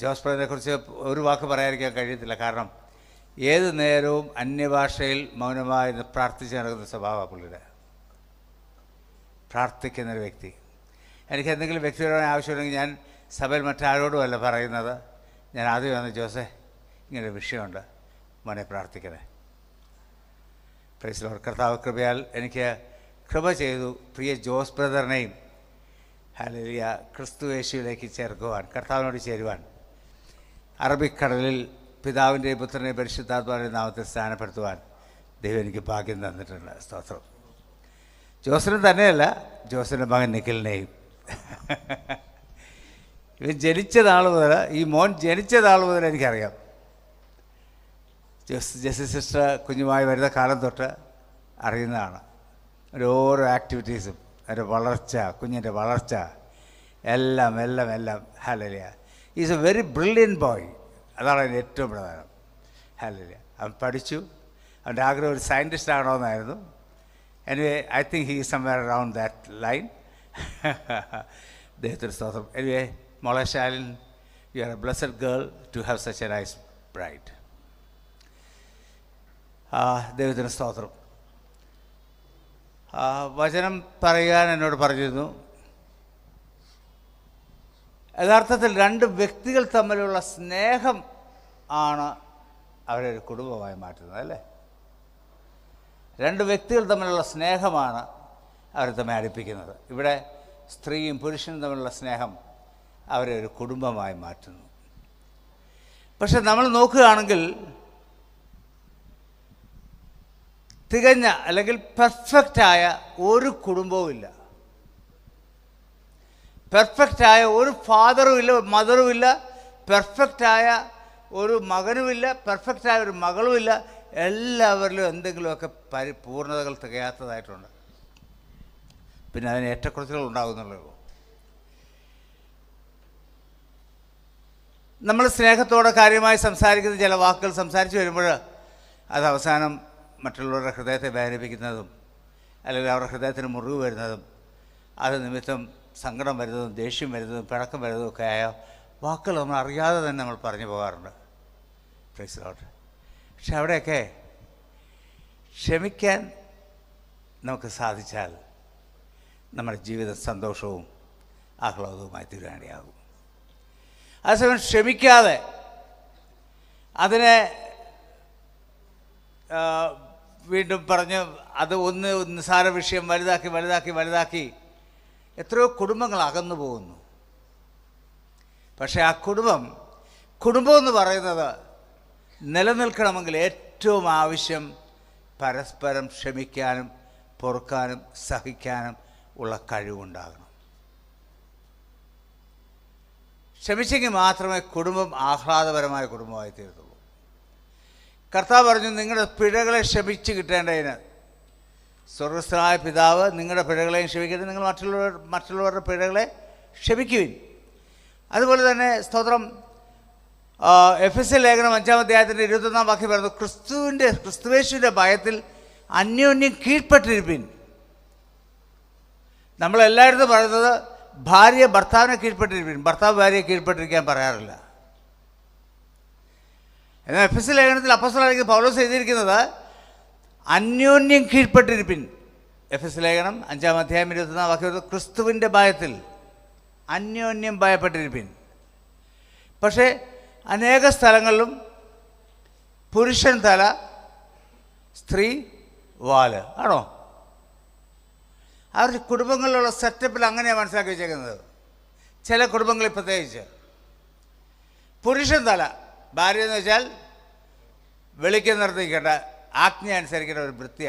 ജോസ് ബ്രദറിനെ ഒരു വാക്ക് പറയാതിരിക്കാൻ കഴിയത്തില്ല. കാരണം ഏത് നേരവും അന്യഭാഷയിൽ മൗനമായി പ്രാർത്ഥിച്ച് നടക്കുന്ന സ്വഭാവമാണ് പുള്ളിയുടെ. പ്രാർത്ഥിക്കുന്നൊരു വ്യക്തി. എനിക്ക് എന്തെങ്കിലും വ്യക്തിപരമായ ആവശ്യമുണ്ടെങ്കിൽ ഞാൻ സഭയിൽ മറ്റാരോടുമല്ല പറയുന്നത്. ഞാൻ ആദ്യം വന്ന് ജോസേ ഇങ്ങനൊരു വിഷയമുണ്ട്. മോനെ പ്രാർത്ഥിക്കണേ. പ്രൈസിലോർ കർത്താവ് കൃപയാൽ എനിക്ക് കൃപ ചെയ്തു പ്രിയ ജോസ് ബ്രദറിനെയും ഹലിയ ക്രിസ്തു യേശുവിലേക്ക് ചേർക്കുവാൻ കർത്താവിനോട് ചേരുവാൻ. അറബിക്കടലിൽ പിതാവിന്റെയും പുത്രനെ പരിശുദ്ധാത്മാവിന്റെ നാമത്തെ സ്ഥാനപ്പെടുത്തുവാൻ ദൈവം എനിക്ക് ഭാഗ്യം തന്നിട്ടുണ്ട്. സ്തോത്രം. ജോസിന് തന്നെയല്ല ജോസിന്റെ മകൻ നിഖിലിനെയും. ഇവൻ ജനിച്ച നാൾ മുതൽ ഈ മോൻ ജനിച്ച നാൾ മുതൽ എനിക്കറിയാം. ജസ് ജസ്റ്റിസ് സിസ്റ്റർ കുഞ്ഞുമായി വരുന്ന കാലം തൊട്ട് അറിയുന്നതാണ്. ഓരോ ആക്ടിവിറ്റീസും അതിന്റെ വളർച്ച കുഞ്ഞിന്റെ വളർച്ച എല്ലാം എല്ലാം എല്ലാം. Hallelujah. is a very brilliant boy അതാണ് അതിൻ്റെ ഏറ്റവും പ്രധാനം ഹാലലിയ അവൻ പഠിച്ചു അവൻ്റെ ആഗ്രഹം ഒരു scientist ആകണമെന്നായിരുന്നു anyway I think he somewhere around that line ദൈവത്തിന് സ്തോത്രം എനിവേ മോളെ Shalin you are a blessed girl to have such a nice bright ആ ദൈവത്തിന് സ്തോത്രം ആ, വചനം പറയാൻ എന്നോട് പറഞ്ഞിരുന്നു യഥാർത്ഥത്തിൽ രണ്ട് വ്യക്തികൾ തമ്മിലുള്ള സ്നേഹം ആണ് അവരെ ഒരു കുടുംബമായി മാറ്റുന്നത് അല്ലേ? രണ്ട് വ്യക്തികൾ തമ്മിലുള്ള സ്നേഹമാണ് അവരെ തമ്മിൽ അടുപ്പിക്കുന്നത്. ഇവിടെ സ്ത്രീയും പുരുഷനും തമ്മിലുള്ള സ്നേഹം അവരെ ഒരു കുടുംബമായി മാറ്റുന്നു. പക്ഷെ നമ്മൾ നോക്കുകയാണെങ്കിൽ തികഞ്ഞ അല്ലെങ്കിൽ പെർഫെക്റ്റായ ഒരു കുടുംബവുമില്ല. പെർഫെക്റ്റായ ഒരു ഫാദറും ഇല്ല മദറും ഇല്ല. പെർഫെക്റ്റായ ഒരു മകനുമില്ല പെർഫെക്റ്റായ ഒരു മകളുമില്ല എല്ലാവരിലും എന്തെങ്കിലുമൊക്കെ പരി പൂർണതകൾ തികയാത്തതായിട്ടുണ്ട്. പിന്നെ അതിന് ഏറ്റക്കുറച്ചുകൾ ഉണ്ടാകുന്നുള്ളൂ. നമ്മൾ സ്നേഹത്തോടെ കാര്യമായി സംസാരിക്കുന്ന ചില വാക്കുകൾ സംസാരിച്ച് വരുമ്പോൾ അത് അവസാനം മറ്റുള്ളവരുടെ ഹൃദയത്തെ വേദനിപ്പിക്കുന്നതും അല്ലെങ്കിൽ അവരുടെ ഹൃദയത്തിന് മുറിവ് വരുന്നതും അത് നിമിത്തം സങ്കടം വരുന്നതും ദേഷ്യം വരുന്നതും പിണക്കം വരുന്നതും ഒക്കെ ആയ വാക്കുകൾ നമ്മൾ അറിയാതെ തന്നെ നമ്മൾ പറഞ്ഞു പോകാറുണ്ട്. പ്രൈസ് പക്ഷെ അവിടെയൊക്കെ ക്ഷമിക്കാൻ നമുക്ക് സാധിച്ചാൽ നമ്മുടെ ജീവിതം സന്തോഷവും ആഹ്ലാദവുമായി തീരാനിടയാകും അതേസമയം ക്ഷമിക്കാതെ അതിനെ വീണ്ടും പറഞ്ഞ് അത് ഒന്ന് നിസ്സാര വിഷയം വലുതാക്കി വലുതാക്കി വലുതാക്കി എത്രയോ കുടുംബങ്ങൾ അകന്നു പോകുന്നു. പക്ഷേ ആ കുടുംബം കുടുംബം എന്ന് പറയുന്നത് നിലനിൽക്കണമെങ്കിൽ ഏറ്റവും ആവശ്യം പരസ്പരം ക്ഷമിക്കാനും പൊറുക്കാനും സഹിക്കാനും ഉള്ള കഴിവുണ്ടാകണം. ക്ഷമിച്ചെങ്കിൽ മാത്രമേ കുടുംബം ആഹ്ലാദപരമായ കുടുംബമായി തീരത്തുള്ളൂ കർത്താവ് പറഞ്ഞു നിങ്ങളുടെ പിഴകളെ ക്ഷമിച്ച് കിട്ടേണ്ടതിന് സ്വർഗസ്ഥനായ പിതാവ് നിങ്ങളുടെ പിഴകളെയും ക്ഷമിക്കരുത് നിങ്ങൾ മറ്റുള്ളവർ മറ്റുള്ളവരുടെ പിഴകളെ ക്ഷമിക്കുവിൻ. അതുപോലെ തന്നെ സ്തോത്രം എഫ് എസ് ലേഖനം അഞ്ചാം അധ്യായത്തിന്റെ ഇരുപത്തൊന്നാം വാക്യം പറയുന്നത് ക്രിസ്തുവിന്റെ ക്രിസ്തുവേശുവിന്റെ ഭയത്തിൽ അന്യോന്യം കീഴ്പ്പെട്ടിരിപ്പിൻ. നമ്മളെല്ലായിടത്തും പറയുന്നത് ഭാര്യ ഭർത്താവിനെ കീഴ്പ്പെട്ടിരിപ്പിൻ. ഭർത്താവ് ഭാര്യയെ കീഴ്പ്പെട്ടിരിക്കാൻ പറയാറില്ല. എന്നാൽ എഫ് എസ് ലേഖനത്തിൽ അപ്പസ്വലായിരിക്കും പൗലോസ് എഴുതിയിരിക്കുന്നത് അന്യോന്യം കീഴ്പ്പെട്ടിരിപ്പിൻ. എഫ് എസ് ലേഖനം അഞ്ചാം അധ്യായം ഇരുപത്തൊന്നാം വാക്യം ക്രിസ്തുവിന്റെ ഭയത്തിൽ അന്യോന്യം ഭയപ്പെട്ടിരിപ്പിൻ. പക്ഷേ അനേക സ്ഥലങ്ങളിലും പുരുഷൻ തല സ്ത്രീ വാൽ. ആണോ? അവരുടെ കുടുംബങ്ങളിലുള്ള സെറ്റപ്പിൽ അങ്ങനെയാണ് മനസ്സിലാക്കി വെച്ചേക്കുന്നത്. ചില കുടുംബങ്ങളിൽ പ്രത്യേകിച്ച്. പുരുഷൻ തല ഭാര്യ എന്ന് വെച്ചാൽ വെളിക്ക് നിർത്തിക്കേണ്ട ആജ്ഞ അനുസരിക്കുന്ന ഒരു വൃത്തി.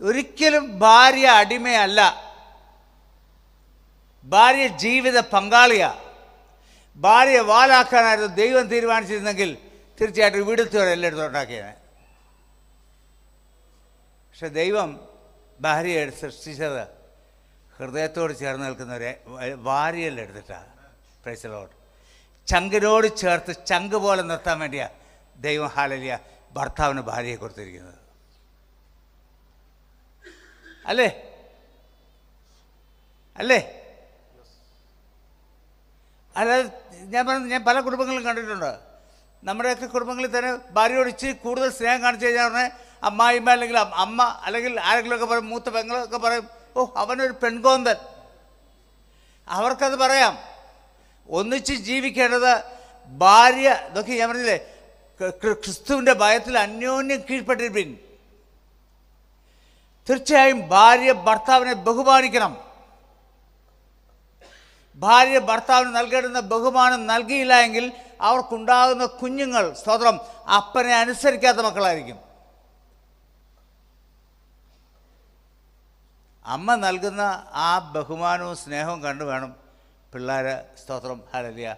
ഒരിക്കലും ഭാര്യ അടിമയല്ല. ഭാര്യ ജീവിത പങ്കാളിയാ. ഭാര്യയെ വാലാക്കാനായിരുന്നു ദൈവം തീരുമാനിച്ചിരുന്നെങ്കിൽ തീർച്ചയായിട്ടും ഇവിടുത്തെ എല്ലായിടത്തും ഉണ്ടാക്കിയത് പക്ഷെ ദൈവം ഭാര്യയെ സൃഷ്ടിച്ചത് ഹൃദയത്തോട് ചേർന്ന് നിൽക്കുന്ന ഒരു ഭാര്യയല്ല എടുത്തിട്ടാണ് പ്രൈസലോട്ട് ചങ്കിനോട് ചേർത്ത് ചങ്ക് പോലെ നിർത്താൻ വേണ്ടിയാണ് ദൈവം. ഹാലലിയ ഭർത്താവിന് ഭാര്യയെ കൊടുത്തിരിക്കുന്നത്. അല്ലേ? അല്ലേ? അല്ലാതെ ഞാൻ പറഞ്ഞു ഞാൻ പല കുടുംബങ്ങളും കണ്ടിട്ടുണ്ട്. നമ്മുടെയൊക്കെ കുടുംബങ്ങളിൽ തന്നെ ഭാര്യയോട് ഇച്ചിരി കൂടുതൽ സ്നേഹം കാണിച്ചു കഴിഞ്ഞാൽ പറഞ്ഞാൽ അമ്മായിമ്മ അല്ലെങ്കിൽ അമ്മ അല്ലെങ്കിൽ ആരെങ്കിലുമൊക്കെ പറയും മൂത്ത പെങ്ങളൊക്കെ പറയും ഓ അവനൊരു പെൺകോന്തൻ. അവർക്കത് പറയാം. ഒന്നിച്ച് ജീവിക്കേണ്ടത് ഭാര്യ ഇതൊക്കെ ഞാൻ പറഞ്ഞില്ലേ ക്രിസ്തുവിന്റെ ഭയത്തിൽ അന്യോന്യം കീഴ്പ്പെട്ടിരിപ്പിൻ. തീർച്ചയായും ഭാര്യ ഭർത്താവിനെ ബഹുമാനിക്കണം. ഭാര്യ ഭർത്താവിന് നൽകേണ്ടുന്ന ബഹുമാനം നൽകിയില്ല എങ്കിൽ അവർക്കുണ്ടാകുന്ന കുഞ്ഞുങ്ങൾ സ്വതം അപ്പനെ അനുസരിക്കാത്ത മക്കളായിരിക്കും. അമ്മ നൽകുന്ന ആ ബഹുമാനവും സ്നേഹവും കണ്ടു വേണം പിള്ളേർ സ്തോത്രം ഹലലിയ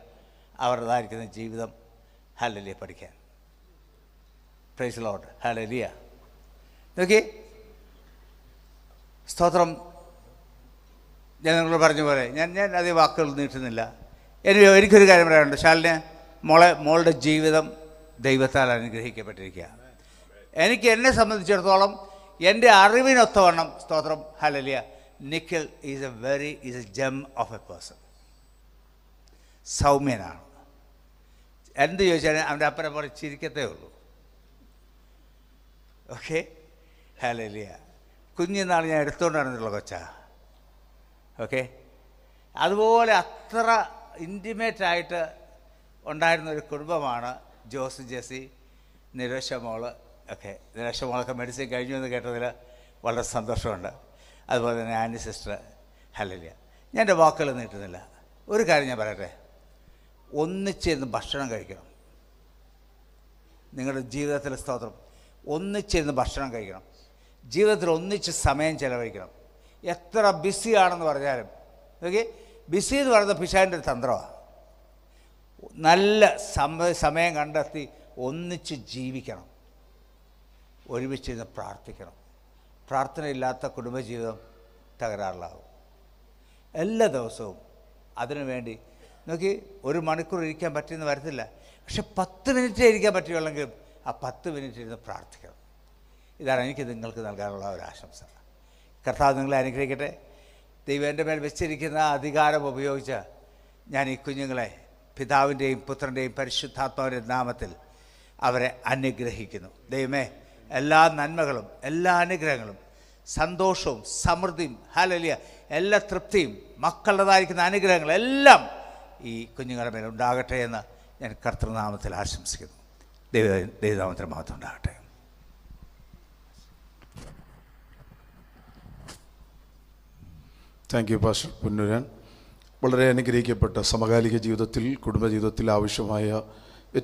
അവരുടേതായിരിക്കുന്ന ജീവിതം ഹലലിയ പഠിക്കാൻ. പ്രൈസ് ലോഡ് ഹലലിയ നോക്കി സ്തോത്രം. ഞാൻ നിങ്ങളോട് പറഞ്ഞ പോലെ ഞാൻ ഞാൻ അതേ വാക്കുകൾ നീട്ടുന്നില്ല. എനിക്ക് എനിക്കൊരു കാര്യം പറയാനുണ്ട്. ശാലിന് മോളെ മോളുടെ ജീവിതം ദൈവത്താൽ അനുഗ്രഹിക്കപ്പെട്ടിരിക്കുക. എനിക്ക് എന്നെ സംബന്ധിച്ചിടത്തോളം എന്റെ അറിവിനൊത്തവണ്ണം സ്തോത്രം hallelujah Nikhil is a very is a gem of a person സൗമ്യനാണ്. എന്ത് ചോദിച്ചാലും അവന്റെ അപ്പനെ പോലെ ചിരിക്കത്തേ ഉള്ളൂ. ഓക്കെ? ഹലലിയ കുഞ്ഞിനാൾ ഞാൻ എടുത്തുകൊണ്ട് നടന്നിട്ടുള്ള കൊച്ചാ. ഓക്കെ? അതുപോലെ അത്ര ഇന്റിമേറ്റ് ആയിട്ട് ഉണ്ടായിരുന്ന ഒരു കുടുംബമാണ് ജോസ് ജെസി നിരോഷ മോൾ. ഒക്കെ നിരോഷ മോളൊക്കെ മെഡിസിൻ കഴിഞ്ഞു എന്ന് കേട്ടതിൽ വളരെ സന്തോഷമുണ്ട്. അതുപോലെ തന്നെ ആന്റി സിസ്റ്റർ ഹലലിയ ഞാൻ എന്റെ വാക്കുകൾ നീട്ടുന്നില്ല ഒരു കാര്യം ഞാൻ പറയട്ടെ? ഒന്നിച്ചിരുന്ന് ഭക്ഷണം കഴിക്കണം. നിങ്ങളുടെ ജീവിതത്തിലെ സ്തോത്രം. ഒന്നിച്ചിരുന്ന് ഭക്ഷണം കഴിക്കണം. ജീവിതത്തിൽ ഒന്നിച്ച് സമയം ചിലവഴിക്കണം. എത്ര ബിസി ആണെന്ന് പറഞ്ഞാലും ഓക്കെ ബിസി എന്ന് പറയുന്നത് പിശാന്റെ ഒരു തന്ത്രമാണ് നല്ല സമ സമയം കണ്ടെത്തി ഒന്നിച്ച് ജീവിക്കണം. ഒരുമിച്ചിരുന്ന് പ്രാർത്ഥിക്കണം. പ്രാർത്ഥനയില്ലാത്ത കുടുംബജീവിതം തകരാറിലാകും എല്ലാ ദിവസവും അതിനു വേണ്ടി നോക്കി ഒരു മണിക്കൂർ ഇരിക്കാൻ പറ്റിയെന്ന് വരത്തില്ല. പക്ഷെ പത്ത് മിനിറ്റ് ഇരിക്കാൻ പറ്റുകയുള്ളെങ്കിലും ആ പത്ത് മിനിറ്റ് ഇരുന്ന് പ്രാർത്ഥിക്കണം. ഇതാണ് എനിക്ക് നിങ്ങൾക്ക് നൽകാനുള്ള ഒരു ആശംസ. കർത്താവ് നിങ്ങളെ അനുഗ്രഹിക്കട്ടെ. ദൈവം എന്റെ മേൽ വെച്ചിരിക്കുന്ന അധികാരം ഉപയോഗിച്ച് ഞാൻ ഈ കുഞ്ഞുങ്ങളെ പിതാവിന്റെയും പുത്രന്റെയും പരിശുദ്ധാത്മാവിന്റെ നാമത്തിൽ അവരെ അനുഗ്രഹിക്കുന്നു. ദൈവമേ എല്ലാ നന്മകളും എല്ലാ അനുഗ്രഹങ്ങളും സന്തോഷവും സമൃദ്ധിയും ഹലലിയ എല്ലാ തൃപ്തിയും മക്കളുടേതായിരിക്കുന്ന അനുഗ്രഹങ്ങളെല്ലാം ഈ കുഞ്ഞുങ്ങളുടെ മേൽ ഉണ്ടാകട്ടെ എന്ന് ഞാൻ കർത്തൃനാമത്തിൽ ആശംസിക്കുന്നു. ദൈവ ദൈവനാമത്തിൽ മഹത്വം ഉണ്ടാകട്ടെ താങ്ക് യു പാസ്റ്റർ പുന്നുരാൻ വളരെ അനുഗ്രഹിക്കപ്പെട്ട സമകാലിക ജീവിതത്തിൽ കുടുംബജീവിതത്തിൽ ആവശ്യമായ